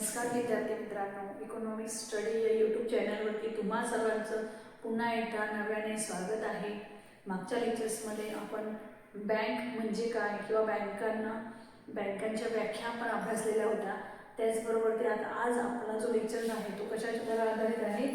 नमस्कार विद्यार्थी मित्रांनो इकॉनॉमिक्स स्टडी या यूट्यूब चॅनलवरती तुम्हा सर्वांचं पुन्हा एकदा नव्याने स्वागत आहे. मागच्या लेक्चर्समध्ये आपण बँक म्हणजे काय किंवा बँकांना बँकांच्या व्याख्या आपण अभ्यासलेल्या होत्या. त्याचबरोबर ते आता आज आपला जो लेक्चर आहे तो कशाच्या आधारित आहे?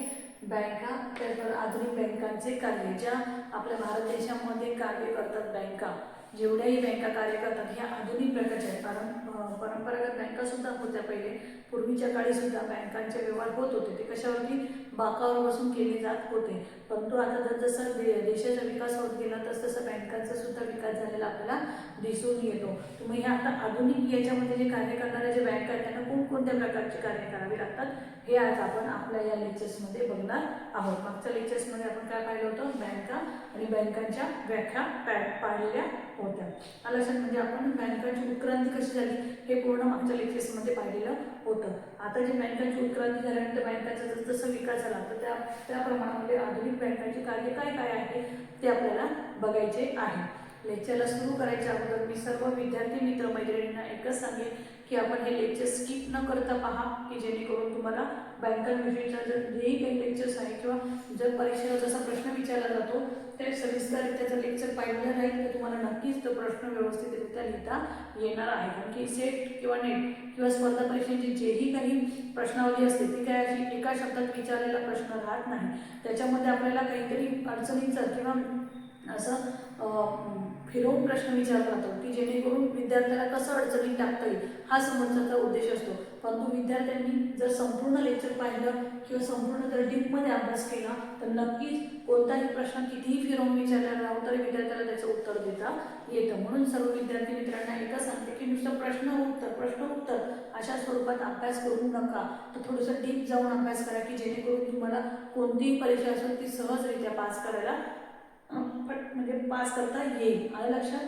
बँका त्याचबरोबर आधुनिक बँकांचे कार्य ज्या आपल्या भारत देशामध्ये कार्य करतात बँका जेवढ्याही बँका कार्य करतात ह्या आधुनिक प्रकारच्या आहेत. कारण परंपरागत बँका सुद्धा होत्या पहिले. पूर्वीच्या काळी सुद्धा बँकांचे व्यवहार होत होते. ते कशावरती? बाकावर बसून केले जात होते. परंतु आता जर जसं दे देशाचा विकास होत गेला तस तसं बँकांचा सुद्धा विकास झालेला आपल्याला दिसून येतो. तुम्ही हे आता आधुनिक याच्यामध्ये जे कार्य करणाऱ्या जे बँका आहेत त्यांना कोणकोणत्या प्रकारचे कार्य करावे लागतात हे आज आपण आपल्या या लेक्चर्समध्ये बघणार आहोत. मागच्या लेक्चर्समध्ये आपण काय पाहिलं होतं? बँका आणि बँकांच्या व्याख्या पा- पाळलेल्या होत्या. आलं लक्षात म्हणजे आपण बँकांची उत्क्रांती कशी झाली हे पूर्ण मागच्या लेक्चर्समध्ये पाहिलेलं होतं. आता जे बँकांची उत्क्रांती झाल्यानंतर बँकांचा जसजसा विकास झाला तर त्या त्या प्रमाणामध्ये आधुनिक बँकांचे कार्य काय काय आहे ते आपल्याला बघायचे आहे. लेक्चरला सुरू करायच्या अगोदर मी सर्व विद्यार्थी मित्र मैत्रिणींना एकच सांगेन की आपण हे लेक्चर स्किप न करता पहा की जेणेकरून तुम्हाला बँकांविषयीचा जर जेही काही लेक्चर्स आहे किंवा जर परीक्षेला जसा प्रश्न विचारला जातो ते सविस्तर त्याचं लेक्चर पाहिलं राहील तर तुम्हाला नक्कीच तो प्रश्न व्यवस्थितरित्या लिहिता येणार आहे. कारण की सेट किंवा नेट किंवा स्पर्धा परीक्षेची जेही काही प्रश्नावली असते ती काय अशी एका शब्दात विचारलेला प्रश्न राहत नाही. त्याच्यामध्ये आपल्याला काहीतरी अडचणींचं किंवा असं फिरवून प्रश्न विचारला जातो की जेणेकरून विद्यार्थ्याला कसं अडचणीत टाकता येईल हा समोरचा उद्देश असतो. परंतु विद्यार्थ्यांनी जर संपूर्ण लेक्चर पाहिलं किंवा संपूर्ण जर डीपमध्ये अभ्यास केला तर नक्कीच कोणताही प्रश्न कितीही फिरवून विचारला राहू तरी विद्यार्थ्याला त्याचं उत्तर देता येतं. म्हणून सर्व विद्यार्थी मित्रांना एकच सांगते की नुसतं प्रश्न उत्तर प्रश्न उत्तर अशा स्वरूपात अभ्यास करू नका. तर थोडंसं डीप जाऊन अभ्यास करा की जेणेकरून तुम्हाला कोणतीही परीक्षा असेल ती सहजरित्या पास करायला पट म्हणजे पास करता येईल. आलं लक्षात?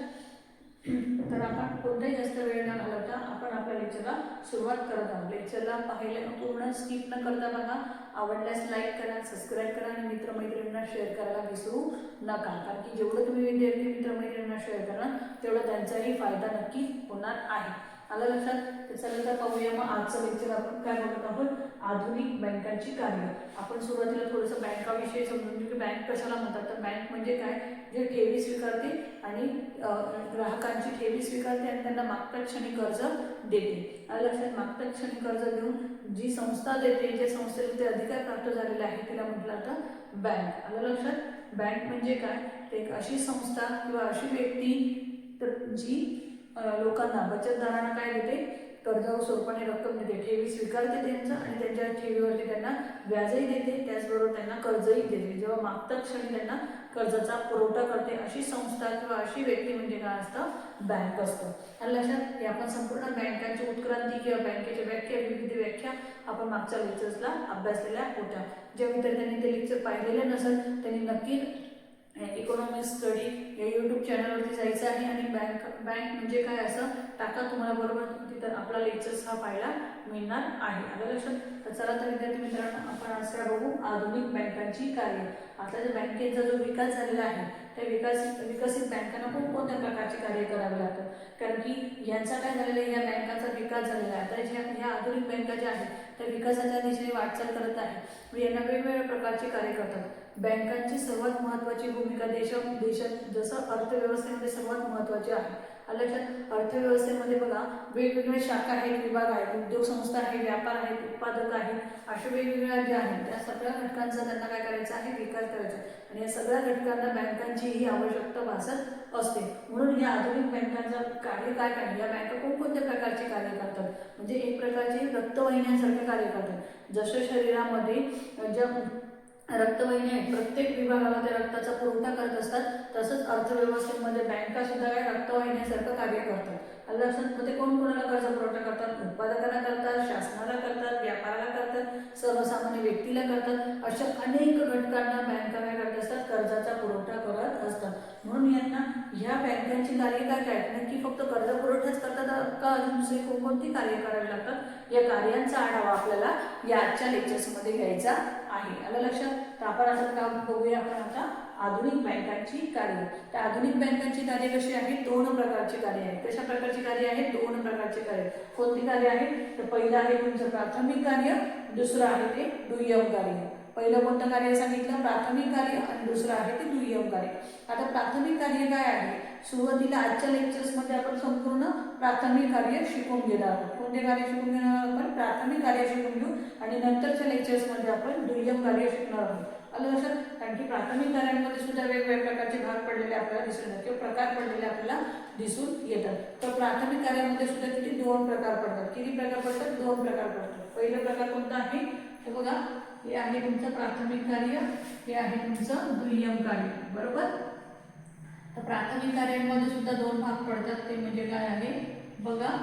तर आपण कोणताही जास्त वेळ न घालवता आपण आपल्या लेक्चरला सुरुवात करत आहोत. लेक्चरला पाहिल्या पूर्ण स्किप न करता बघा. आवडल्यास लाईक करा सबस्क्राईब करा आणि मित्रमैत्रिणींना शेअर करायला विसरू नका. कारण की जेवढं तुम्ही विद्यार्थी मित्रमैत्रिणींना शेअर कराल तेवढा त्यांचाही फायदा नक्की होणार आहे. आलं लक्षात? त्याच्यानंतर पाहूया मग आजचं लेक्चर आपण काय बघत आहोत? आधुनिक बँकांची कार्य. आपण सुरुवातीला थोडंसं बँकाविषयी समजून घेऊ की बँक कशाला म्हणतात? तर बँक म्हणजे काय? जे ठेवी स्वीकारते आणि ग्राहकांची ठेवी स्वीकारते आणि त्यांना मागच्या क्षणी कर्ज देते. आलं लक्षात? मागच्या क्षणी कर्ज देऊन जी संस्था देते ज्या संस्थेला ते अधिकार प्राप्त झालेले आहे तिला म्हटलं तर बँक. आलं लक्षात? बँक म्हणजे काय? एक अशी संस्था किंवा अशी व्यक्ती तर जी लोकांना बचतदारांना काय देते? कर्जावर स्वरूपाने रक्कम देते. ठेवी स्वीकारते त्यांचं आणि त्यांच्या ठेवीवरती त्यांना व्याजही देते. त्याचबरोबर त्यांना कर्जही देते. जेव्हा मागता क्षणी त्यांना कर्जाचा पुरवठा करते अशी संस्था किंवा अशी व्यक्ती म्हणजे काय असतं? बँक असतं. आणि लक्षात हे आपण संपूर्ण बँकांची उत्क्रांती किंवा बँकेच्या व्याख्या विविध व्याख्या आपण मागच्या लेक्चर्सला अभ्यासलेल्या होत्या. ज्या विद्यार्थ्यांनी ते लेक्चर पाहिलेले नसेल त्यांनी नक्की इकॉनॉमिक स्टडी या यूट्यूब चॅनलवरती जायचं आहे आणि बँक बँक म्हणजे काय असं? टाका तुम्हाला बरोबर. तिथं आपला लेक्चर्स हा पाहायला मिळणार आहे. आता लक्षात? तर चला तर विद्यार्थी मित्रांनो आपण असं बघू आधुनिक बँकांची कार्य. आता जे बँकेचा जो विकास झालेला आहे त्या विकास विकसित बँकांना कोणकोणत्या प्रकारचे कार्य करावे लागतात कारण की यांचा काय झालेला आहे? या बँकांचा विकास झालेला आहे. तर ज्या ह्या आधुनिक बँका ज्या आहेत त्या विकासाच्या दिशेने वाटचाल करत आहे म्हणजे यांना वेगवेगळ्या प्रकारचे कार्य करतात. बँकांची सर्वात महत्त्वाची भूमिका देशा देशात जसं अर्थव्यवस्थेमध्ये सर्वात महत्त्वाची आहे. आलं लक्षात अर्थव्यवस्थेमध्ये बघा वेगवेगळ्या शाखा आहेत विभाग आहेत उद्योग संस्था आहे व्यापार आहेत उत्पादक आहेत अशा वेगवेगळ्या ज्या आहेत त्या सगळ्या घटकांचा त्यांना काय करायचा आहे? विकास करायचा आणि या सगळ्या घटकांना बँकांची ही आवश्यकता भासत असते. म्हणून या आधुनिक बँकांचं कार्य काय काय? या बँका कोणकोणत्या प्रकारचे कार्य करतात? म्हणजे एक प्रकारचे रक्तवाहिन्यांसारखे कार्य करतात. जसं शरीरामध्ये ज्या रक्तवाहिन्या आहेत. प्रत्येक विभागाला त्या रक्ताचा पुरवठा करत असतात. तसंच अर्थव्यवस्थेमध्ये बँका सुद्धा या रक्तवाहिन्यासारखं कार्य करतात. लक्षात ते कोण कोणाला कर्ज पुरवठा करतात उत्पादकांना करतात शासनाला करतात व्यापाराला करतात सर्वसामान्य व्यक्तीला करतात. अशा अनेक घटकांना बँका काय करत असतात? कर्जाचा पुरवठा करत असतात. म्हणून यांना ह्या बँकांची कार्य काय? काय आहेत? नक्की फक्त कर्ज पुरवठाच करतात का? अजून दुसरी कोणकोणती कार्य करावी लागतात? या कार्यांचा आढावा आपल्याला या आजच्या लेक्चर्समध्ये घ्यायचा आहे. आलं लक्षात? तर आपण असं काम बघूया आपण आता आधुनिक बँकांची कार्य. त्या आधुनिक बँकांची कार्य कशी आहेत दोन प्रकारची कार्य आहेत कशा प्रकारची कार्य आहेत दोन प्रकारची कार्य. कोणती कार्य आहेत तर पहिलं आहे तुमचं प्राथमिक कार्य दुसरं आहे ते दुय्यम कार्य. पहिलं कोणतं कार्य सांगितलं? प्राथमिक कार्य आणि दुसरं आहे ते दुय्यम कार्य. आता प्राथमिक कार्य काय आहे? सुरुवातीला आजच्या लेक्चर्समध्ये आपण संपूर्ण प्राथमिक कार्य शिकून घेणार आहोत. कोणते कार्य शिकून घेणार आहोत आपण? प्राथमिक कार्य शिकून घेऊ आणि नंतरच्या लेक्चर्समध्ये आपण दुय्यम कार्य शिकणार आहोत. आलं लक्षात कारण की प्राथमिक कार्यांमध्ये सुद्धा वेगवेगळ्या प्रकारचे भाग पडलेले आपल्याला दिसून येतात किंवा प्रकार पडलेले आपल्याला दिसून येतात. तर प्राथमिक कार्यामध्ये सुद्धा किती दोन प्रकार पडतात? किती प्रकार पडतात? दोन प्रकार पडतात. पहिला प्रकार कोणता आहे? हे बघा. हे आहे तुमचं प्राथमिक कार्य. हे आहे तुमचं दुय्यम कार्य. बरोबर? तर प्राथमिक कार्यांमध्ये सुद्धा दोन भाग पडतात. ते म्हणजे काय आहे? बघा.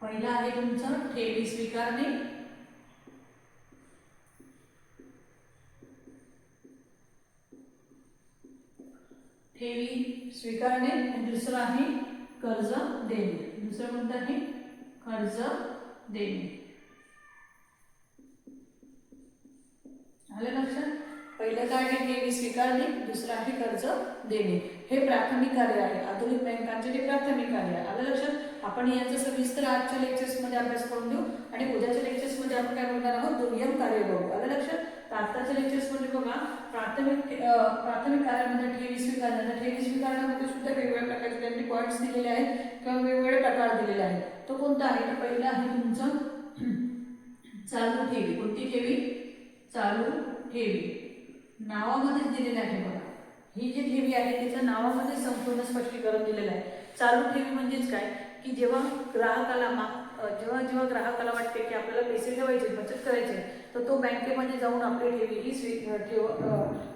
पहिला आहे तुमचं ठेवी स्वीकारणे. ठेवी स्वीकारणे आणि दुसरं आहे कर्ज देणे. दुसरं कोणतं आहे? कर्ज देणे. आलं लक्षात? पहिलं काय आहे? ठेवी स्वीकारणे. दुसरं आहे कर्ज देणे. हे प्राथमिक कार्य आहे. आधुनिक बँकांचे जे प्राथमिक कार्य आहे. आलं लक्षात? आपण याचं सविस्तर आजच्या लेक्चर्समध्ये अभ्यास करून देऊ आणि उद्याच्या लेक्चर्समध्ये आपण काय बघणार आहोत? दुय्यम कार्य बघू. आलं लक्षात? तर आत्ताच्या लेक्चर्समध्ये बघा प्राथमिक प्राथमिक कार्यामध्ये ठेवी स्वीकार ठेवी स्वीकारण्यामध्ये सुद्धा वेगवेगळ्या प्रकारचे त्यांनी पॉईंट्स दिलेले आहेत किंवा वेगवेगळे प्रकार दिलेले आहेत. तो कोणता आहे? तर पहिला आहे तुमचं चालू ठेवी. कोणती ठेवी? चालू ठेवी. नावामध्येच दिलेलं आहे बघा. ही जी ठेवी आहे तिचं नावामध्ये संपूर्ण स्पष्टीकरण दिलेलं आहे. चालू ठेवी म्हणजेच काय? की जेव्हा ग्राहकाला मा जेव्हा जेव्हा ग्राहकाला वाटते की आपल्याला पैसे ठेवायचे बचत करायचे तर तो बँकेमध्ये जाऊन आपली ठेवी ही स्वी ठेव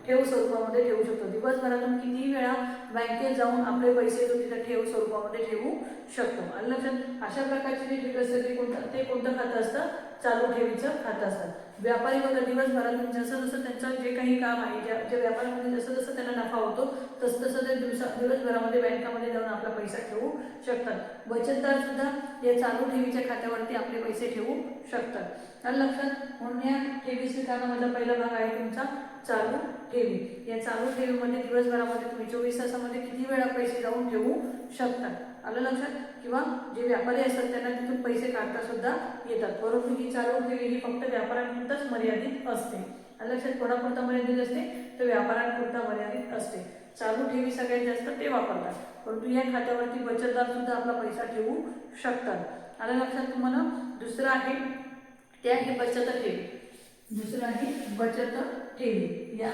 ठेव स्वरूपामध्ये ठेवू शकतो. दिवसभरातून किती वेळा बँकेत जाऊन आपले पैसे तो तिथे ठेव स्वरूपामध्ये ठेवू शकतो. आणि लक्षात अशा प्रकारची जे ठेवी ते कोणतं ते कोणतं खातं असतं? चालू ठेवीचं खातं असतं. व्यापारी वर्ग दिवसभरात म्हणजे जसं जसं त्यांचं जे काही काम आहे ज्या ज्या व्यापारामध्ये जसं जसं त्यांना नफा होतो तसं तसं ते दिवसा दिवसभरामध्ये बँकामध्ये जाऊन आपला पैसा ठेवू शकतात. बचतदार सुद्धा या चालू ठेवीच्या खात्यावरती आपले पैसे ठेवू शकतात. आणि लक्षात म्हणून या ठेवी स्वीकारण्यामधला पहिला भाग आहे तुमचा चालू ठेवी. या चालू ठेवीमध्ये दिवसभरामध्ये तुम्ही चोवीस तासामध्ये किती वेळा पैसे जाऊन ठेवू शकतात आलं लक्षात? किंवा जे व्यापारी असतात त्यांना तिथून पैसे काढता सुद्धा येतात. परंतु ही चालू ठेवी ही फक्त व्यापाऱ्यांपुरताच मर्यादित असते. आलं लक्षात? कोणापुरता मर्यादित असते? तर व्यापाऱ्यांपुरता मर्यादित असते. चालू ठेवी सगळ्यात जास्त ते वापरतात. परंतु या खात्यावरती बचतदार सुद्धा आपला पैसा ठेवू शकतात. आलं लक्षात तुम्हाला? दुसरं आहे ते आहे बचत ठेवी. दुसरं आहे बचत ठेवी. या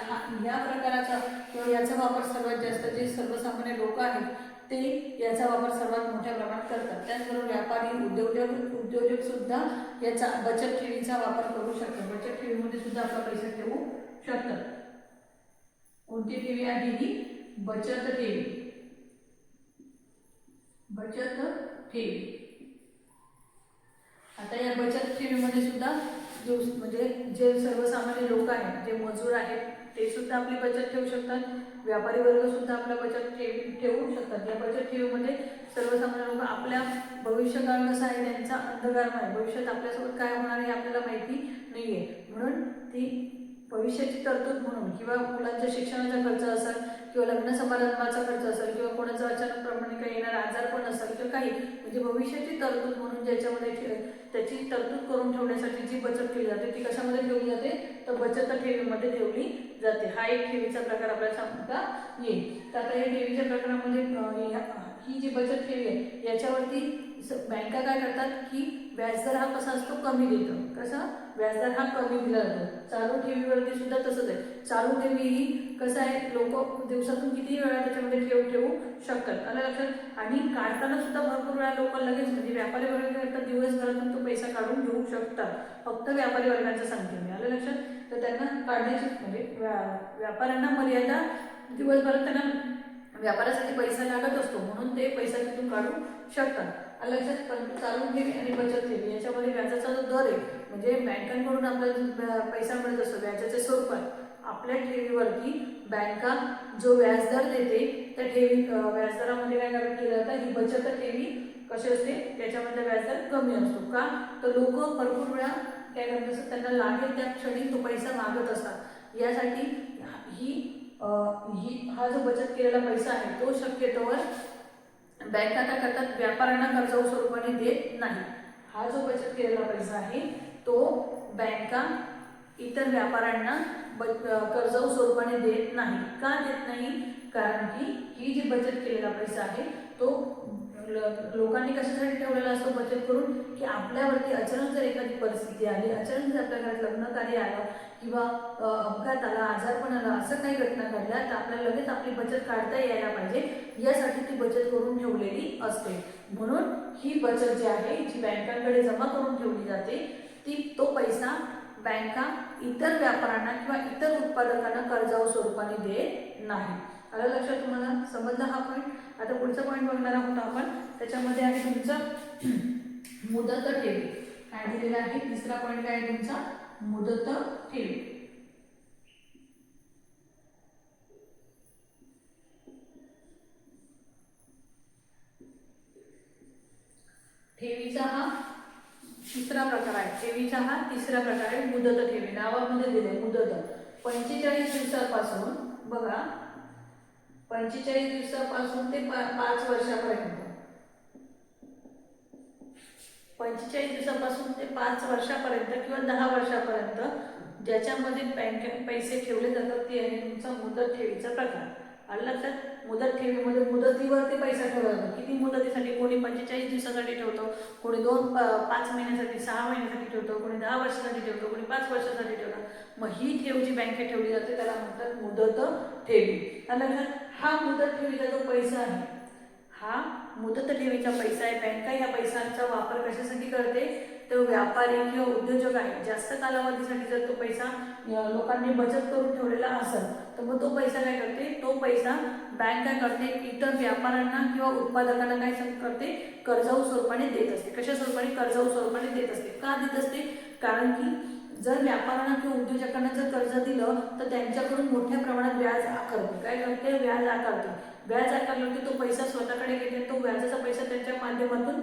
या प्रकाराचा किंवा याचा वापर सर्वात जास्त जे सर्वसामान्य लोक आहेत ते याचा वापर सर्वात मोठ्या प्रमाणात करतात. त्याचबरोबर व्यापारी उद्योजक उद्योजक सुद्धा याचा बचत ठेवीचा वापर करू शकतात. बचत ठेवीमध्ये सुद्धा आपला पैसा ठेवू शकतात. कोणती ठेवी आहे ही? बचत ठेवी. बचत ठेवी. आता या बचत ठेवीमध्ये सुद्धा जो म्हणजे जे सर्वसामान्य लोक आहेत जे मजूर आहेत ते सुद्धा आपली बचत ठेवू शकतात. व्यापारी वर्ग सुद्धा आपल्या बचत ठेव ठेवू शकतात. या बचत ठेवीमध्ये सर्वसामान्य लोक आपल्या भविष्यकाळ कसा आहे त्यांचा अंधकार आहे भविष्यात आपल्यासोबत काय होणार हे आपल्याला माहिती नाही आहे म्हणून ती भविष्याची तरतूद म्हणून किंवा मुलांच्या शिक्षणाचा खर्च असेल किंवा लग्न समारंभाचा खर्च असेल किंवा कोणाचा अचानकप्रमाणे काही येणारा आजार पण असेल किंवा काही म्हणजे भविष्याची तरतूद म्हणून ज्याच्यामध्ये ठे- त्याची तरतूद करून ठेवण्यासाठी जी बचत केली जाते ती कशामध्ये ठेवली जाते? तर बचत ठेवीमध्ये ठेवली जाते. हा एक ठेवीचा प्रकार आपल्याला सांगता येईल. तर आता या ठेवीच्या प्रकारामध्ये ही जी बचत ठेवी आहे याच्यावरती बँका काय करतात की व्याजदर हा कसा असतो? कमी देतो कसा? व्याजदर हा कमी दिला जातो. चालू ठेवीवरती सुद्धा तसंच आहे. चालू ठेवी ही कसं आहे लोक दिवसातून किती वेळा त्याच्यामध्ये ठेव ठेवू शकतात. आलं लक्षात? आणि काढताना सुद्धा भरपूर वेळा लोक लगेच म्हणजे व्यापारी वर्ग दिवसभरातून तो पैसा काढून घेऊ शकतात. फक्त व्यापारी वर्गाचं सांगते मी. आलं लक्षात? तर त्यांना काढण्याची म्हणजे व्या- व्यापाऱ्यांना मर्यादा दिवसभरात त्यांना व्यापारासाठी पैसा लागत असतो. म्हणून ते पैसा तिथून काढू शकतात. लक्षात? परंतु चालू ठेवी आणि बचत ठेवी याच्यामध्ये व्याजाचा जो दर आहे म्हणजे बँकांकडून आपल्याला पैसा मिळत असतो व्याजाच्या स्वरूपात आपल्या ठेवीवरती बँका जो व्याजदर देते त्या ठेवी व्याजदरामध्ये काय केलं जातं ही बचत ठेवी कशी असते त्याच्यामधला व्याजदर कमी असतो. का? तर लोक भरपूर वेळा काय करत असतात त्यांना लागेल त्या क्षणी तो पैसा मागत असतात. यासाठी ही ही हा जो बचत केलेला पैसा आहे तो शक्यतोवर बँका काय करतात व्यापाऱ्यांना कर्जाऊ स्वरूपाने देत नाही. हा जो बचत केलेला पैसा आहे तो बँका इतर व्यापाऱ्यांना कर्जाऊ स्वरूपाने देत नाही. का देत नाही? कारण की ही जी बचत केलेला पैसा आहे तो लोकांनी कशासाठी ठेवलेला असतो बचत करून? की आपल्यावरती अचानक जर एखादी परिस्थिती आली अचानक जर आपल्या घरात लग्न कार्य आलं किंवा अपघात आला आजारपण आला असं काही घटना घडल्या तर आपल्याला लगेच आपली बचत काढता यायला पाहिजे. यासाठी ती बचत करून ठेवलेली असते. म्हणून ही बचत जी आहे जी बँकांकडे जमा करून ठेवली जाते ती तो पैसा बँका इतर व्यापाऱ्यांना किंवा इतर उत्पादकांना कर्जाऊ स्वरूपाने देत नाही. आलं लक्षात तुम्हाला? समजला हा पॉईंट आता पुढचा पॉईंट बघणार आहोत आपण. त्याच्यामध्ये आहे तुमचं मुदत ठेवी. काय दिलेलं आहे? तिसरा पॉईंट काय आहे तुमचा? मुदत ठेवी. ठेवीचा हा तिसरा प्रकार आहे. ठेवीचा हा तिसरा प्रकार आहे. मुदत ठेवी. नावामध्ये दिले मुदत. पंचेचाळीस दिवसापासून बघा. पंचेचाळीस दिवसापासून ते पाच वर्षापर्यंत. पंचेचाळीस दिवसापासून ते पाच वर्षापर्यंत किंवा दहा वर्षापर्यंत ज्याच्यामध्ये बँकेत पैसे ठेवले जातात ते आहे तुमचा मुदत ठेवीचा प्रकार. आलं लक्षात मुदत ठेवीमध्ये म्हणजे मुदतीवरती पैसा ठेवला जातो किती मुदतीसाठी? कोणी पंचेचाळीस दिवसासाठी ठेवतो कोणी दोन पाच महिन्यासाठी सहा महिन्यासाठी ठेवतो कोणी दहा वर्षासाठी ठेवतो कोणी पाच वर्षासाठी ठेवतो. मग ही ठेव जी बँकेत ठेवली जाते त्याला म्हणतात मुदत ठेवी. लक्षात हा मुदत ठेवीचा जो पैसा आहे हा मुदत ठेवीचा पैसा आहे बँका या पैशांचा वापर कशासाठी करते? तर व्यापारी किंवा उद्योजक आहे जास्त कालावधीसाठी जर तो पैसा लोकांनी बचत करून ठेवलेला असेल तर मग तो पैसा काय करते? तो पैसा बँक काय करते? इतर व्यापाऱ्यांना किंवा उत्पादकांना काय करते? कर्जाऊ स्वरूपाने देत असते. कशा स्वरूपाने? कर्जाऊ स्वरूपाने देत असते. का देत असते? कारण की जर व्यापाऱ्यांना किंवा उद्योजकांना जर कर्ज दिलं तर त्यांच्याकडून मोठ्या प्रमाणात व्याज आकारते. काय करते? व्याज आकारते. व्याज आकारलं की तो पैसा स्वतःकडे घेते. तो व्याजाचा पैसा त्यांच्या माध्यमातून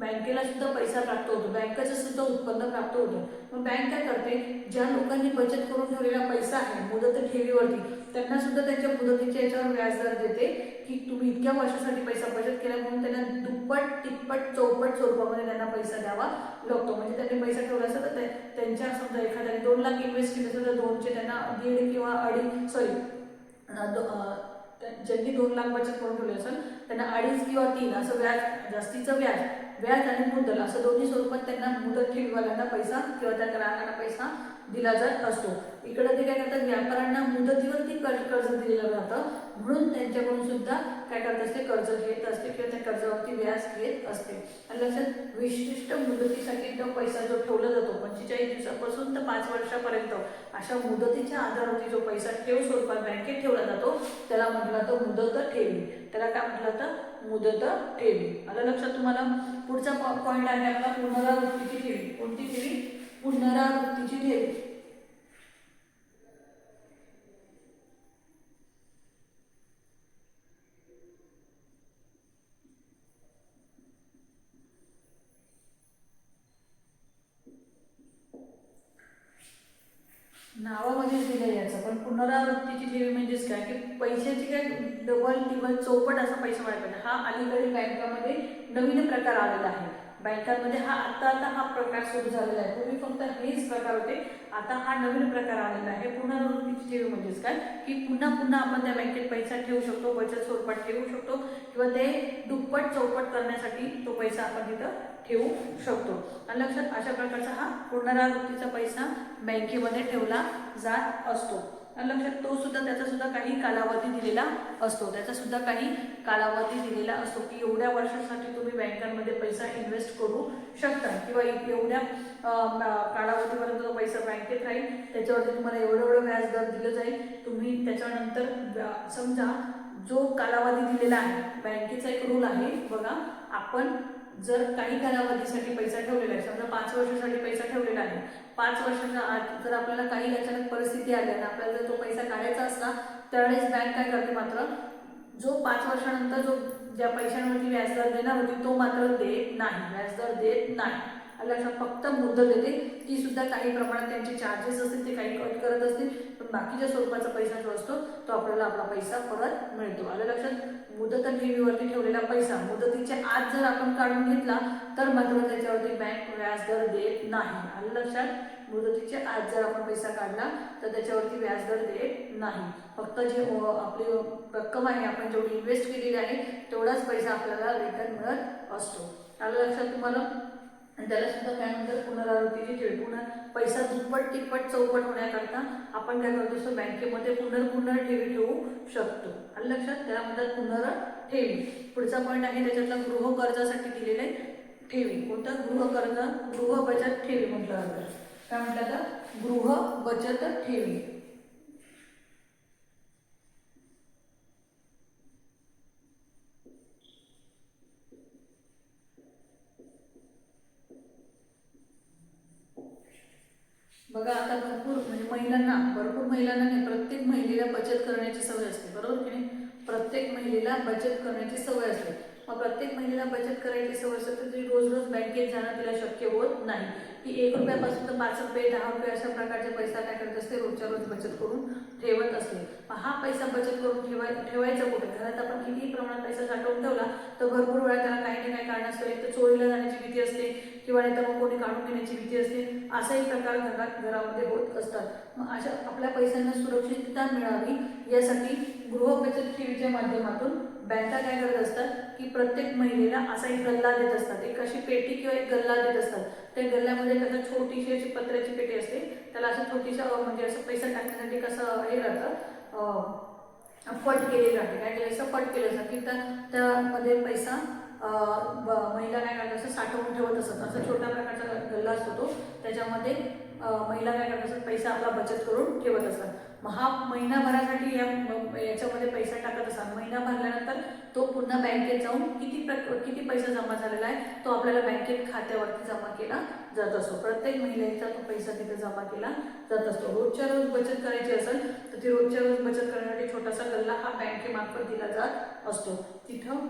बँकेला सुद्धा पैसा प्राप्त होतो. बँकेचं सुद्धा उत्पन्न प्राप्त होतं. मग बँक काय करते? ज्या लोकांनी बचत करून ठेवलेला पैसा आहे मुदत ठेवीवरती त्यांना सुद्धा त्यांच्या मुदतीच्या याच्यावर व्याजदर देते की तुम्ही इतक्या वर्षासाठी पैसा बचत केला म्हणून त्यांना दुप्पट तिप्पट चौपट स्वरूपामध्ये त्यांना पैसा द्यावा लागतो. म्हणजे त्यांनी पैसा ठेवला असेल तर त्यांच्या समजा एखाद्याने दोन लाख इन्व्हेस्ट केले तर दोनचे त्यांना दीड किंवा अडीच सॉरी ज्यांनी दोन लाख बचत करून ठेवले असेल त्यांना अडीच किंवा तीन असं व्याज जास्तीचं व्याज व्याज आणि मुद्दल असं दोन्ही स्वरूपात त्यांना मुदत ठेवीवाल्यांना पैसा किंवा त्या ग्राहकांना पैसा दिला जात असतो. इकडे ते काय करतात व्यापाऱ्यांना मुदतीवरती कर्ज कर्ज दिलेलं जातं म्हणून त्यांच्याकडून सुद्धा काय करत असते कर्ज घेत असते किंवा त्या कर्जावरती व्याज घेत असते. आणि लक्षात विशिष्ट मुदतीसाठी तो पैसा जो ठेवला जातो पंचेचाळीस दिवसापासून तर पाच वर्षापर्यंत अशा मुदतीच्या आधारावरती जो पैसा ठेव स्वरूपात बँकेत ठेवला जातो त्याला म्हटलं तर मुदत ठेवी. त्याला काय म्हटलं तर मुदत ठेवी. आता लक्षात तुम्हाला पुढचा पॉईंट आहे आपला पुनरावृत्तीची ठेवी. कोणती ठेवी? पुनरावृत्तीची ठेवी नावामध्ये दिलं याचं पण पुनरावृत्तीची ठेवी म्हणजेच काय? की पैशाची काय डबल टिबल चौपट असा पैसा वाढत नाही. हा अलीकडे बँकामध्ये नवीन प्रकार आलेला आहे. बँकांमध्ये हा आता आता हा प्रकार सुरू झालेला आहे. पूर्वी फक्त हेच प्रकार होते. आता हा नवीन प्रकार आलेला आहे. पुनरावृत्तीची ठेवी म्हणजेच काय? की पुन्हा पुन्हा आपण त्या बँकेत पैसा ठेवू शकतो बचत स्वरूपात ठेवू शकतो किंवा ते दुप्पट चौपट करण्यासाठी तो पैसा आपण तिथं ठेवू शकतो. आणि लक्षात अशा प्रकारचा हा पुनरावृत्तीचा पैसा बँकेमध्ये ठेवला जात असतो. लक्षात तो सुद्धा त्याचा सुद्धा काही कालावधी दिलेला असतो. त्याचा सुद्धा काही कालावधी दिलेला असतो की एवढ्या वर्षासाठी तुम्ही बँकांमध्ये पैसा इन्व्हेस्ट करू शकता किंवा एवढ्या कालावधीपर्यंत तो पैसा बँकेत राहील. त्याच्यावरती तुम्हाला एवढं एवढं व्याज दर दिलं जाईल. तुम्ही त्याच्यानंतर समजा जो कालावधी दिलेला आहे बँकेचा एक रूल आहे बघा आपण जर काही कालावधीसाठी पैसा ठेवलेला आहे समजा पाच वर्षासाठी पैसा ठेवलेला आहे पाच वर्षाच्या आत जर आपल्याला काही अचानक परिस्थिती आली आणि आपल्याला जर तो पैसा काढायचा असला त्यावेळेस बँक काय करते मात्र जो पाच वर्षानंतर जो ज्या पैशांवरती व्याजदर देणार होती तो मात्र देत नाही व्याजदर देत नाही. आलं लक्षात फक्त मुदत देते ती सुद्धा काही प्रमाणात त्यांचे चार्जेस असतील ते काही कट करत असतील पण बाकीच्या स्वरूपाचा पैसा जो असतो तो आपल्याला आपला पैसा परत मिळतो. आलं लक्षात? मुदत ठेवीवरती ठेवलेला पैसा मुदतीच्या आत जर आपण काढून घेतला तर मात्र त्याच्यावरती बँक व्याजदर देत नाही. आलं लक्षात? मुदतीच्या आत जर आपण पैसा काढला तर त्याच्यावरती व्याजदर देत नाही. फक्त जे आपली रक्कम आहे आपण जेवढी इन्व्हेस्ट केलेली आहे तेवढाच पैसा आपल्याला रिटर्न मिळत असतो. आलं लक्षात तुम्हाला? आणि त्याला सुद्धा काय म्हणतात? पुनरावृत्तीची ठेवी. पुन्हा पैसा दुप्पट तिप्पट चौपट होण्याकरता आपण काय करतो असतो बँकेमध्ये पुनर्पुनर ठेवी ठेवू शकतो. आणि लक्षात त्याला म्हणतात पुनर ठेवी. पुढचा पॉईंट आहे त्याच्यातला गृह कर्जासाठी दिलेले ठेवी. कोणतं? गृह कर्ज गृह बचत ठेवी म्हटलं जातं. काय म्हटलं तर गृह बचत ठेवी. बघा आता भरपूर म्हणजे महिलांना भरपूर महिलांना नाही प्रत्येक महिलेला बचत करण्याची सवय असते बरोबर की नाही? प्रत्येक महिलेला बचत करण्याची सवय असते. मग प्रत्येक महिलेला बचत करायची सवय असते तर ती रोज रोज बँकेत जाणं तिला शक्य होत नाही. की एक रुपयापासून तर पाच रुपये दहा रुपये अशा प्रकारचे पैसा काय करत असते रोजच्या रोज बचत करून ठेवत असते. हा पैसा बचत करून ठेवाय ठेवायचा कुठे? घरात आपण किती प्रमाणात पैसा साठवून ठेवला तर भरपूर वेळा त्याला काही ना काही कारणास्तव एक तर चोरीला जाण्याची भीती असते किंवा नाही तर मग कोणी काढून घेण्याची भीती असते. असाही प्रकार घरात घरामध्ये होत असतात. मग अशा आपल्या पैशांना सुरक्षितता मिळावी यासाठी गृह बचत ठेवीच्या माध्यमातून बँका काय करत असतात की प्रत्येक महिलेला असा एक गल्ला देत असतात. एक अशी पेटी किंवा एक गल्ला देत असतात. त्या गल्ल्यामध्ये कसं छोटीशी अशी पत्र्याची पेटी असते. त्याला असं छोटीसं म्हणजे असं पैसा टाकण्यासाठी कसं हे राहतं. फट केले राहते काय केलं? असं फट केलं असतं की त्या त्यामध्ये पैसा महिला काय करतात? असं साठवून ठेवत असतात. असं छोट्या प्रकारचा गल्ला असतो तो. त्याच्यामध्ये महिला काय करत पैसा आपला बचत करून ठेवत असतात. मग हा महिनाभरासाठी या याच्यामध्ये पैसा टाकत असाल. महिना भरल्यानंतर तो पुन्हा बँकेत जाऊन किती प्र किती पैसा जमा झालेला आहे तो आपल्याला बँकेत खात्यावरती जमा केला जात असतो. प्रत्येक महिलेचा तो पैसा तिथे जमा केला जात असतो. रोजच्या रोज बचत करायची असेल तर ती रोजच्या रोज बचत करण्यासाठी छोटासा गल्ला हा बँकेमार्फत दिला जात असतो. तिथं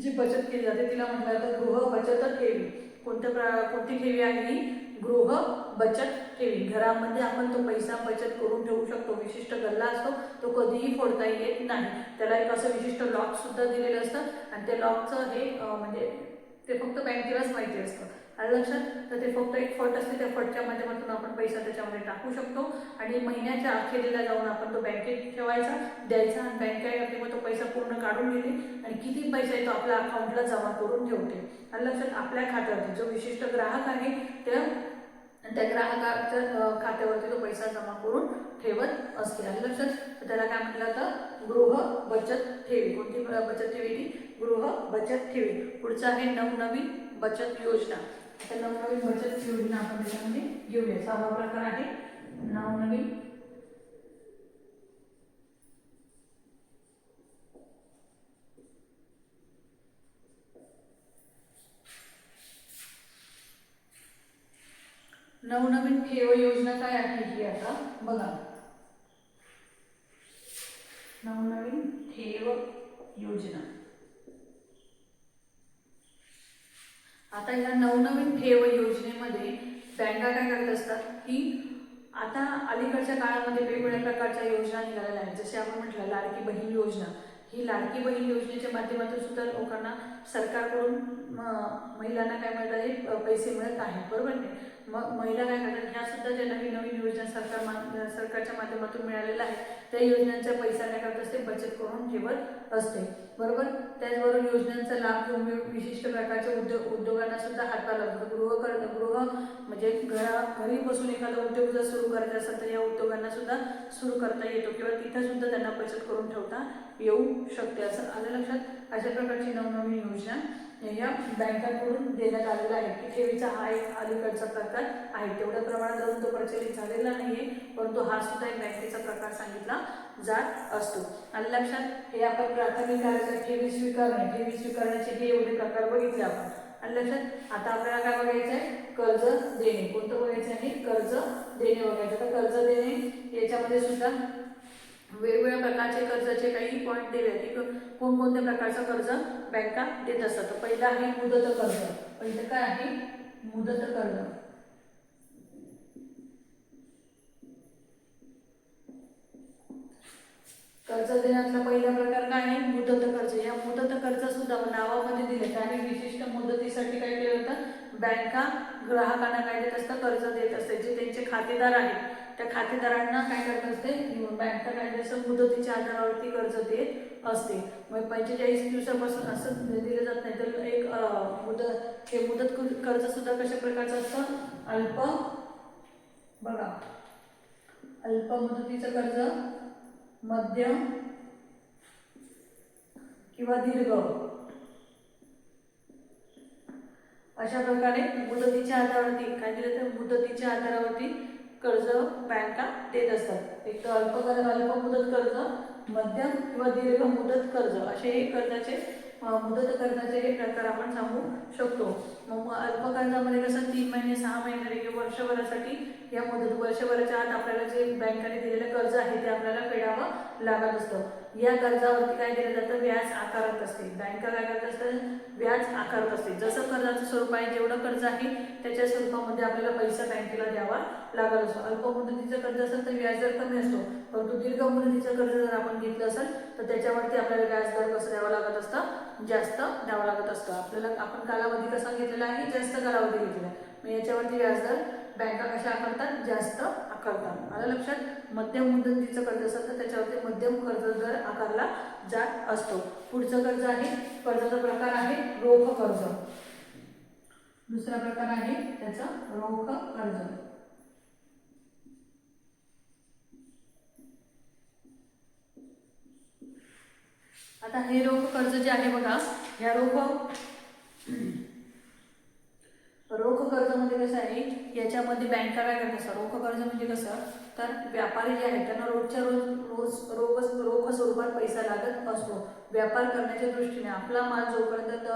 जी बचत केली जाते तिला म्हटलं तर गृह बचत ठेवी. कोणत्या प्र कोणती ठेवी आहे ही? गृह बचत ठेवी. घरामध्ये आपण तो पैसा बचत करून ठेवू शकतो. विशिष्ट गल्ला असतो तो कधीही फोडता येत नाही. त्याला एक असं विशिष्ट लॉक सुद्धा दिलेलं असतं. आणि त्या लॉकचं हे म्हणजे ते फक्त बँकेलाच माहिती असतं. आलं लक्षात? तर ते फक्त एक फट असते त्या फटच्या माध्यमातून आपण पैसा त्याच्यामध्ये टाकू शकतो. आणि महिन्याच्या अखेरीला जाऊन आपण तो बँकेत ठेवायचा द्यायचा आणि बँक काय करते मग तो पैसा पूर्ण काढून घेते आणि किती पैसा आहे तो आपल्या अकाउंटला जमा करून ठेवते. आलं लक्षात? आपल्या खात्यावरती जो विशिष्ट ग्राहक आहे त्या त्या ग्राहकाच्या खात्यावरती तो पैसा जमा करून ठेवत असते. आणि लक्षात? त्याला काय म्हटलं तर गृह बचत ठेवी. कोणती बचत ठेवी ती? गृह बचत ठेवी. पुढचं आहे नवनवीन बचत योजना. आता नवनवीन बचत योजना आपण त्याच्यामध्ये घेऊया. सहावा प्रकार आहे नवनवीन नवनवीन ठेव योजना काय आहे ही आता बघा. नवनवीन ठेव योजना. आता ह्या नवनवीन ठेव योजनेमध्ये बँका काय करत असतात की आता अलीकडच्या काळामध्ये वेगवेगळ्या प्रकारच्या योजना निघालेल्या आहेत. जसे आपण म्हटलं लाडकी बहीण योजना. ही लाडकी बहीण योजनेच्या माध्यमातून सुद्धा लोकांना सरकारकडून म- महिलांना काय मिळत आहे? पैसे मिळत आहेत. बरोबर नाही मग महिला काय करतात ह्या सुद्धा ज्या नवीन नवीन योजना सरकार मा- सरकारच्या माध्यमातून मिळालेल्या आहेत त्या योजनांचा पैसा काय करत असते? बचत करून ठेवत असते. बरोबर? त्याचबरोबर योजनांचा लाभ घेऊन विशिष्ट प्रकारच्या उद्योग उद्योगांना सुद्धा हातभार लागतो गृह कर गृह म्हणजे घरा घरी बसून एखादा उद्योग जर सुरू करायचा असेल तर या उद्योगांना सुद्धा सुरू करता येतो किंवा तिथं सुद्धा त्यांना बचत करून ठेवता येऊ शकते असं आलं लक्षात अशा प्रकारची नवनवीन योजना या बँकांकडून देण्यात आलेला आहे की ठेवीचा हा एक अलीकडचा प्रकार आहे. तेवढ्या प्रमाणात अजून तो प्रचलित झालेला नाही आहे परंतु हा सुद्धा एक बँकेचा प्रकार सांगितला जात असतो. आणि लक्षात हे आपण प्राथमिक कार्याचा ठेवी स्वीकारणे ठेवी स्वीकारण्याचे हे एवढे प्रकार बघितले आपण. आणि लक्षात आता आपल्याला काय बघायचं आहे? कर्ज देणे. कोणतं बघायचं आहे? कर्ज देणे बघायचं. तर कर्ज देणे याच्यामध्ये सुद्धा वेगवेगळ्या प्रकारचे कर्जाचे काही पॉईंट दिले की कोणकोणत्या प्रकारचं कर्ज बँका देत असतात. तर पहिलं आहे मुदत कर्ज. पहिलं काय आहे? मुदत कर्ज. कर्ज देण्यातला पहिला प्रकार काय आहे? मुदत कर्ज. या मुदत कर्ज सुद्धा नावामध्ये दिले. आणि विशिष्ट मुदतीसाठी काय केलं होतं बँका ग्राहकांना काय देत असतं कर्ज देत असते जे त्यांचे खातेदार आहेत त्या खातेदारांना काय करत असते बँक काय देत असतं मुदतीच्या आधारावरती कर्ज देत असते. मग पंचेचाळीस दिवसापासून असं दिलं जात नाही तर एक मुदत हे मुदत कर्ज सुद्धा कशा प्रकारचं असतं? अल्प बघा. अल्प मुदतीचं कर्ज मध्यम किंवा दीर्घ. अशा प्रकारे मुदतीच्या आधारावरती काय दिलं तर मुदतीच्या आधारावरती कर्ज बँका देत असतात. एक तर अल्प अल्प मुदत कर्ज मध्यम किंवा दीर्घ मुदत कर्ज असे हे कर्जाचे मुदत कर्जाचे हे प्रकार आपण सांगू शकतो. मग अल्प कर्जामध्ये कसं तीन महिने सहा महिने किंवा वर्षभरासाठी या मुदत वर्षभराच्या आत आपल्याला जे बँकाने दिलेलं कर्ज आहे ते आपल्याला फेडावं लागत असतं. या कर्जावरती काय केलं जातं? व्याज आकारत असते. बँका काय करत असतात? व्याज आकारत असते. जसं कर्जाचं स्वरूप आहे जेवढं कर्ज आहे त्याच्या स्वरूपामध्ये आपल्याला पैसा बँकेला द्यावा लागत असतो. अल्प मुदतीचं कर्ज असेल तर व्याज दर कमी असतो. परंतु दीर्घ मुदतीचं कर्ज जर आपण घेतलं असेल तर त्याच्यावरती आपल्याला व्याज दर कसं द्यावं लागत असतं? जास्त द्यावं लागत असतं. आपल्याला आपण कालावधी कसा घेतलेला आहे? जास्त कालावधी घेतलेला आहे. मग याच्यावरती व्याजदर बँका कशा आकारतात? जास्त करतात. आलं लक्षात? मध्यम मुदतीचं कर्ज असतं तर त्याच्यावरती मध्यम कर्ज दर आकारला जात असतो. पुढचं कर्ज आहे कर्जाचा प्रकार आहे रोख कर्ज. दुसरा प्रकार आहे त्याचा रोख कर्ज. आता हे रोख कर्ज जे आहे बघा या रोख रोख कर्ज म्हणजे कसं आहे याच्यामध्ये बँका काय करत असतात रोख कर्ज म्हणजे कसं तर व्यापारी जे आहेत त्यांना रोजच्या रोज रोज रोख रोख स्वरूपात पैसा लागत असतो. व्यापार करण्याच्या दृष्टीने आपला माल जोपर्यंत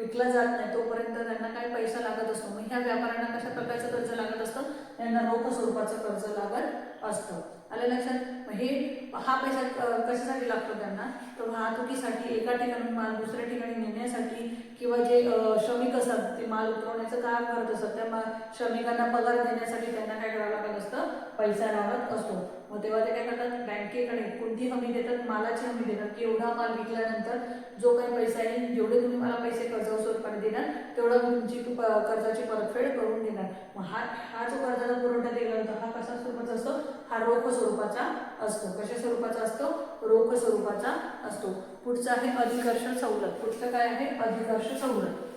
विकला जात नाही तोपर्यंत त्यांना काय पैसा लागत असतो. मग ह्या व्यापाऱ्यांना कशा प्रकारचं कर्ज लागत असतं? त्यांना रोख स्वरूपाचं कर्ज लागत असतं. आलं लक्षात? हे हा पैसा कशासाठी लागतो त्यांना? तर वाहतुकीसाठी एका ठिकाणी माल दुसऱ्या ठिकाणी नेण्यासाठी किंवा जे अ, श्रमिक असतात ते माल उतरवण्याचं काम करत असत त्या मा श्रमिकांना पगार देण्यासाठी त्यांना काय करावं लागत असतं? पैसा लागत असतो. मग तेव्हा ते काय करतात? बँकेकडे कोणती हमी देतात? मालाची हमी देतात. की एवढा माल विकल्यानंतर जो काही पैसा येईल जेवढे तुम्ही मला पैसे कर्ज स्वरूपाने देणार तेवढं तुमची प- कर्जाची परतफेड करून देणार. मग हा हा जो कर्जाचा पुरवठा दिला होता हा कसा स्वरूपाचा असतो? हा रोख स्वरूपाचा असतो. कशा स्वरूपाचा असतो? रोख स्वरूपाचा असतो. पुढचा आहे अधिकर्ष सवलत. पुढचं काय आहे? अधिकर्ष सवलत.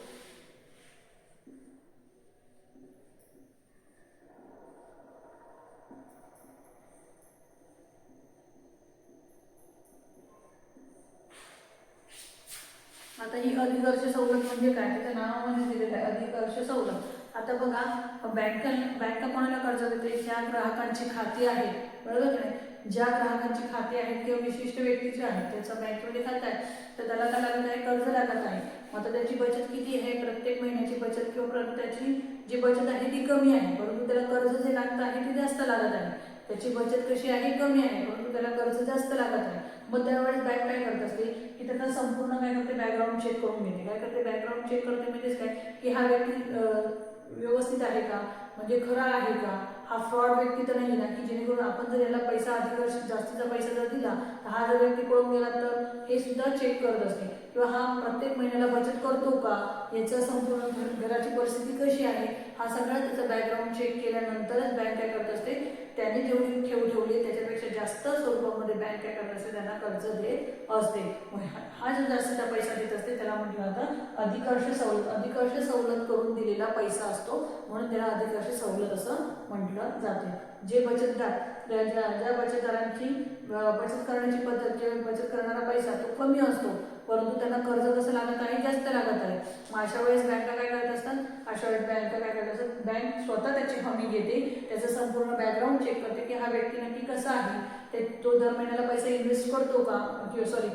ही अधिकर्ष सवलत म्हणजे काय? त्याच्या नावामध्ये दिलेलं आहे अधिकर्ष सवलत. आता बघा बँक बँक कोणाला कर्ज देते? ज्या ग्राहकांची खाती आहेत बरोबर नाही? ज्या ग्राहकांची खाती आहेत किंवा विशिष्ट व्यक्तीचे आहेत त्याचं बँकमध्ये खातं आहे. तर त्याला काय लागत आहे कर्ज लागत आहे. मग आता त्याची बचत किती आहे? प्रत्येक महिन्याची बचत किंवा प्र- त्याची जी बचत आहे ती कमी आहे. परंतु त्याला कर्ज जे लागतं आहे ते जास्त लागत आहे. त्याची बचत कशी आहे? कमी आहे. परंतु त्याला कर्ज जास्त लागत आहे. मग त्यावेळेस बँक काय करत असते? की त्याचा संपूर्ण काय करते बॅकग्राऊंड चेक करून घेते. काय करते बॅकग्राऊंड चेक करते म्हणजेच काय? की हा व्यक्ती व्यवस्थित आहे का? म्हणजे खरा आहे का? हा फ्रॉड व्यक्ती तर नाही ना की जेणेकरून आपण जर याला पैसा अधिक जास्तीचा पैसा जर दिला तर हा जर व्यक्ती पळून गेला तर हे सुद्धा चेक करत असते. किंवा हा प्रत्येक महिन्याला बचत करतो का? याचा संपूर्ण घराची परिस्थिती कशी आहे? हा सगळा त्याचा बॅकग्राऊंड चेक केल्यानंतरच बँक काय करत असते? त्याने जेवढी ठेव ठेवली. त्याच्यापेक्षा जास्त स्वरूपामध्ये बँक काय करत असते त्यांना कर्ज देत असते हा- जो जो जास्तीचा पैसा देत असते त्याला म्हटलं जातं अधिकर्ष सवलत अधिकर्ष सवलत करून दिलेला पैसा असतो. म्हणून त्याला अधिकर्ष सवलत असं म्हटलं जाते. जे बचतदार ज्या ज्या बचतदारांची बचत करण्याची पद्धत किंवा बचत करणारा पैसा तो कमी असतो. परंतु त्यांना कर्ज कसं लागत आहे? जास्त लागत आहे. मग अशा वेळेस बँका काय करत असतात? अशा वेळेस बँका काय करत असतात? बँक स्वतः त्याची हमी घेते. त्याचं संपूर्ण बॅकग्राऊंड चेक करते की हा व्यक्ती नक्की कसा आहे? ते तो दर महिन्याला पैसे इन्व्हेस्ट करतो का? किंवा सॉरी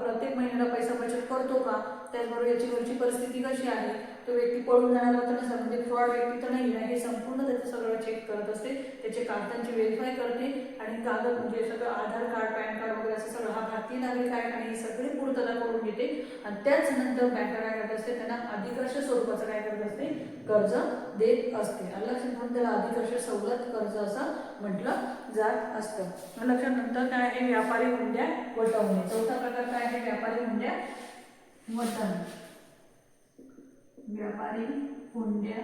प्रत्येक महिन्याला पैसा बचत करतो का? त्याचबरोबर याची घरची परिस्थिती कशी आहे? तो व्यक्ती पळून जाणार तर ना म्हणजे फ्रॉड व्यक्ती तर नाही ना हे संपूर्ण त्याचं सगळं चेक करत असते. त्याचे कागदांची व्हेरीफाय करते आणि कागद म्हणजे सगळं आधार कार्ड पॅन कार्ड वगैरे असं सगळं हा भारतीय नागरिक आहे आणि ही सगळी पूर्तता करून घेते. आणि त्याच नंतर बँका काय करत असते त्यांना अधिकर्ष स्वरूपाचं काय करत असते? कर्ज देत असते. लक्षात म्हणून त्याला अधिकर्ष सवलत कर्ज असं म्हटलं जात असतं. लक्षात नंतर काय आहे? व्यापारी हुंड्या वटवणे. चौथा प्रकार काय आहे? व्यापारी हुंड्या वटवणे. व्यापारी हुंड्या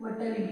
वटली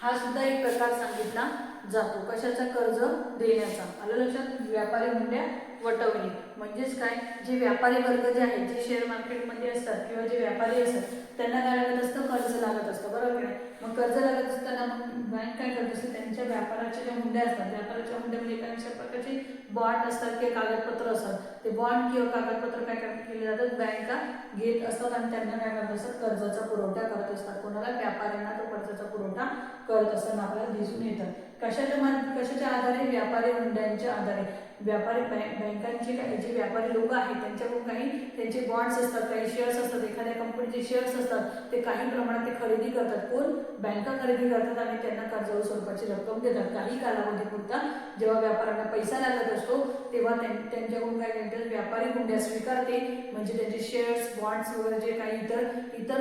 हा सुद्धा एक प्रकार सांगितला जातो. कशाचा कर्ज देण्याचा? आलं लक्षात? व्यापारी हुंड्या वटवणे. म्हणजेच काय? जे व्यापारी वर्ग जे आहेत जे शेअर मार्केटमध्ये असतात किंवा जे व्यापारी असतात त्यांना काय लागत असतं? कर्ज लागत असतं. बरोबर आहे मग कर्ज लागत असताना मग बँक काय करत असते? त्यांच्या व्यापाराच्या ज्या हुंड्या असतात व्यापाराच्या हुंड्यामध्ये म्हणजे एका प्रकारचे बॉन्ड असतात किंवा कागदपत्र असतात. ते बॉन्ड किंवा कागदपत्र काय केले जातात? बँका घेत असतात आणि त्यांना काय करत असतात? कर्जाचा पुरवठा करत असतात. कोणाला? व्यापाऱ्यांना तो कर्जाचा पुरवठा करत असताना आपल्याला दिसून येतात कशाच्या मान कशाच्या आधारे? व्यापारी हुंड्यांच्या आधारे. व्यापारी बँकांचे काही जे व्यापारी लोक आहेत त्यांच्याकडून काही त्यांचे बॉन्ड्स असतात काही शेअर्स असतात एखाद्या कंपनीचे शेअर्स असतात ते काही प्रमाणात ते खरेदी करतात. कोण? बँका खरेदी करतात आणि त्यांना कर्जाऊ स्वरूपाची रक्कम देतात. काही कालावधीपुरता जेव्हा व्यापाऱ्यांना पैसा लागत असतो तेव्हा त्यां- त्यांच्याकडून काही करतात व्यापारी हुंड्या स्वीकारते. म्हणजे त्यांचे शेअर्स बॉन्ड्स वगैरे जे काही इतर इतर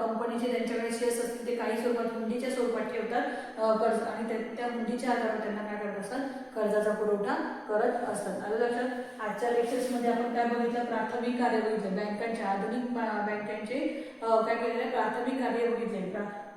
कंपनीचे त्यांच्याकडे शेअर्स असतील ते काही स्वरूपात हुंडीच्या स्वरूपात ठेवतात कर्ज. आणि त्या- त्या हुंडीच्या आधारावर त्यांना काय करत असतात? कर्जाचा पुरवठा करत असतात. आलं लक्षात आजच्या लेक्चर्समध्ये आपण काय बघितलं? प्राथमिक कार्य बघितलं. बँकांचे आधुनिक बँकांचे काय केलेलं? प्राथमिक कार्य बघितले.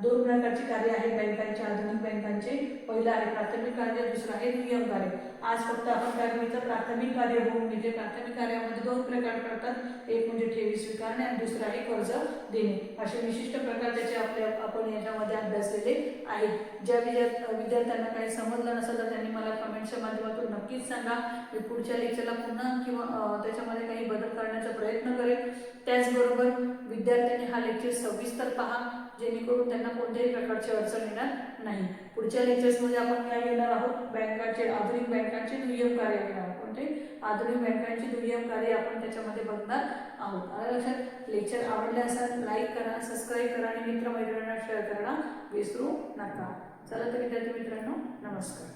दोन प्रकारची कार्य आहेत बँकांचे आधुनिक बँकांचे. पहिलं आहे प्राथमिक कार्य दुसरं आहे नियम कार्य आज फक्त आपण काय प्राथमिक कार्य होऊन म्हणजे प्राथमिक कार्यामध्ये दोन प्रकार पडतात एक म्हणजे ठेवी स्वीकारणे आणि दुसरा आहे कर्ज देणे. असे विशिष्ट प्रकार त्याचे आपल्या आपण याच्यामध्ये अभ्यासलेले आहेत. ज्या विद्यार्थ्यांना काही समजलं नसेल तर त्यांनी मला कमेंटच्या माध्यमातून नक्कीच सांगा. मी पुढच्या लेक्चरला पुन्हा किंवा त्याच्यामध्ये काही बदल करण्याचा प्रयत्न करेन. त्याचबरोबर विद्यार्थ्यांनी हा लेक्चर सविस्तर पहा. जेणेकरून त्यांना कोणत्याही प्रकारची अडचण येणार नाही. पुढच्या लेक्चर्समध्ये आपण काय घेणार आहोत? बँकाचे आधुनिक बँकांचे दुय्यम कार्य घेणार आहोत. कोणते? आधुनिक बँकांचे दुय्यम कार्य आपण त्याच्यामध्ये बघणार आहोत. आलं लक्षात? लेक्चर आवडले असाल लाईक करा सबस्क्राईब करा आणि मित्रमैत्रिणींना शेअर करणं विसरू नका. चला तर विद्यार्थी मित्रांनो नमस्कार.